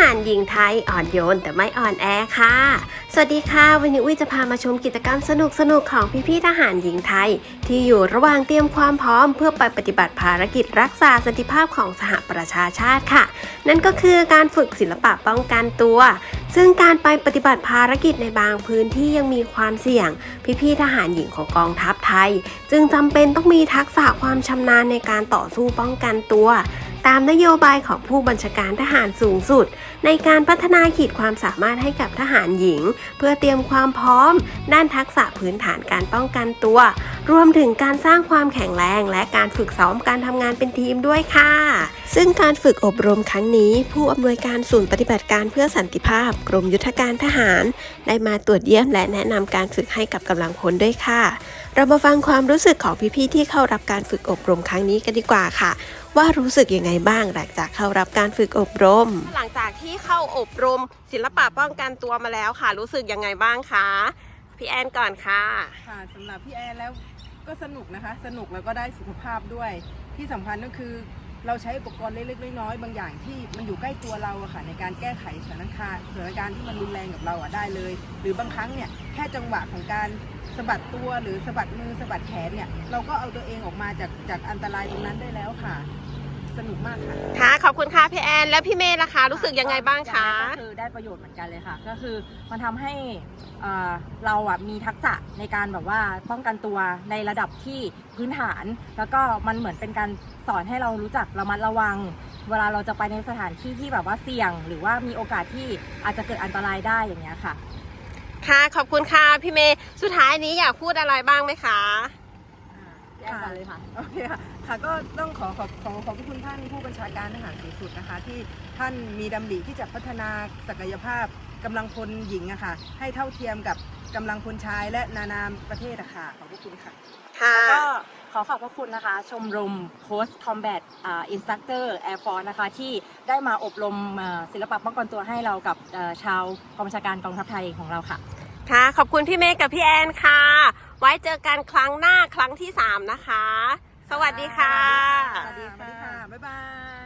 หารหญิงไทยอ่อนโยนแต่ไม่อ่อนแอค่ะ สวัสดีค่ะ วันนี้อุ้ยจะพามาชมกิจกรรมสนุกๆของพี่ๆทหารหญิงไทย ที่อยู่ระหว่างเตรียมความพร้อม เพื่อไปปฏิบัติภารกิจรักษาสันติภาพของสหประชาชาติค่ะ นั่นก็คือการฝึกศิลปะป้องกันตัว ซึ่งการไปปฏิบัติภารกิจในบางพื้นที่ยังมีความเสี่ยง พี่ๆทหารหญิงของกองทัพไทย จึงจำเป็นต้องมีทักษะความชำนาญในการต่อสู้ป้องกันตัว ตามนโยบายของผู้บัญชาการทหารสูงสุด ในการพัฒนาขีดความสามารถให้กับทหารหญิง เพื่อเตรียมความพร้อม ด้านทักษะพื้นฐานการป้องกันตัว รวมถึงการสร้างความแข็งแรง และการฝึกซ้อมการทำงานเป็นทีมด้วยค่ะ ซึ่งการฝึกอบรมครั้งนี้ ผู้อำนวยการศูนย์ปฏิบัติการเพื่อสันติภาพ กรมยุทธการทหาร ได้มาตรวจเยี่ยมและแนะนำการฝึกให้กับกำลังพลด้วยค่ะ เรามาฟังความรู้สึกของพี่ๆที่เข้ารับการฝึกอบรมครั้งนี้กันดีกว่าค่ะว่ารู้สึกยังไงบ้างหลังจากเข้ารับการฝึกอบรม หลังจากที่เข้าอบรมศิลปะป้องกันตัวมาแล้วค่ะ รู้สึกยังไงบ้างคะ พี่แอนก่อนค่ะ ค่ะสำหรับพี่แอนแล้วก็สนุกนะคะ สนุกแล้วก็ได้สุขภาพด้วย ที่สำคัญก็คือเราใช้อุปกรณ์เล็กๆน้อยๆบางอย่างที่มันอยู่ใกล้ตัวเราอะค่ะในการแก้ไขสถานการณ์สถานการณ์ที่มันรุนแรงกับเราอะได้เลย หรือบางครั้งเนี่ยแค่จังหวะของการสะบัดตัวหรือสะบัดมือสะบัดแขนเนี่ยเราก็เอาตัวเองออกมาจากจากอันตรายตรงนั้นได้แล้วค่ะ สนุกมากค่ะ ค่ะ ขอบคุณค่ะ พี่แอนแล้วพี่เมย์ล่ะคะ รู้สึกยังไงบ้างคะ ก็คือได้ประโยชน์เหมือนกันเลยค่ะ ก็คือมันทำให้เอ่อเราอะมีทักษะในการแบบว่าป้องกันตัวในระดับที่พื้นฐาน แล้วก็มันเหมือนเป็นการสอนให้เรารู้จักระมัดระวัง เวลาเราจะไปในสถานที่ที่แบบว่าเสี่ยง หรือว่ามีโอกาสที่อาจจะเกิดอันตรายได้อย่างเงี้ยค่ะ ค่ะ ขอบคุณค่ะพี่เมย์สุดท้ายนี้อยากพูดอะไรบ้างไหมคะ แยกกันเลยค่ะ โอเคค่ะ ค่ะ ก็ต้องขอขอบขอขอบพระคุณท่านผู้บัญชาการทหารสูงสุดนะคะ ที่ท่านมีดำริที่จะพัฒนาศักยภาพกำลังพลหญิงอะค่ะ ให้เท่าเทียมกับกำลังพลชายและนานาประเทศอะค่ะ ขอบพระคุณค่ะ ค่ะแล้วก็ขอขอบพระคุณนะคะ ชมรม Post Combat อ่า Instructor Air Force นะคะ ที่ได้มาอบรมอ่าศิลปะป้องกันตัวให้เรากับเอ่อชาวกองบัญชาการกองทัพไทยของเราค่ะ ค่ะ ขอบคุณพี่เมย์กับพี่แอนค่ะ ไว้เจอกันครั้งหน้าครั้งที่ 3 นะคะ สวัสดีค่ะ สวัสดีค่ะ บ๊ายบาย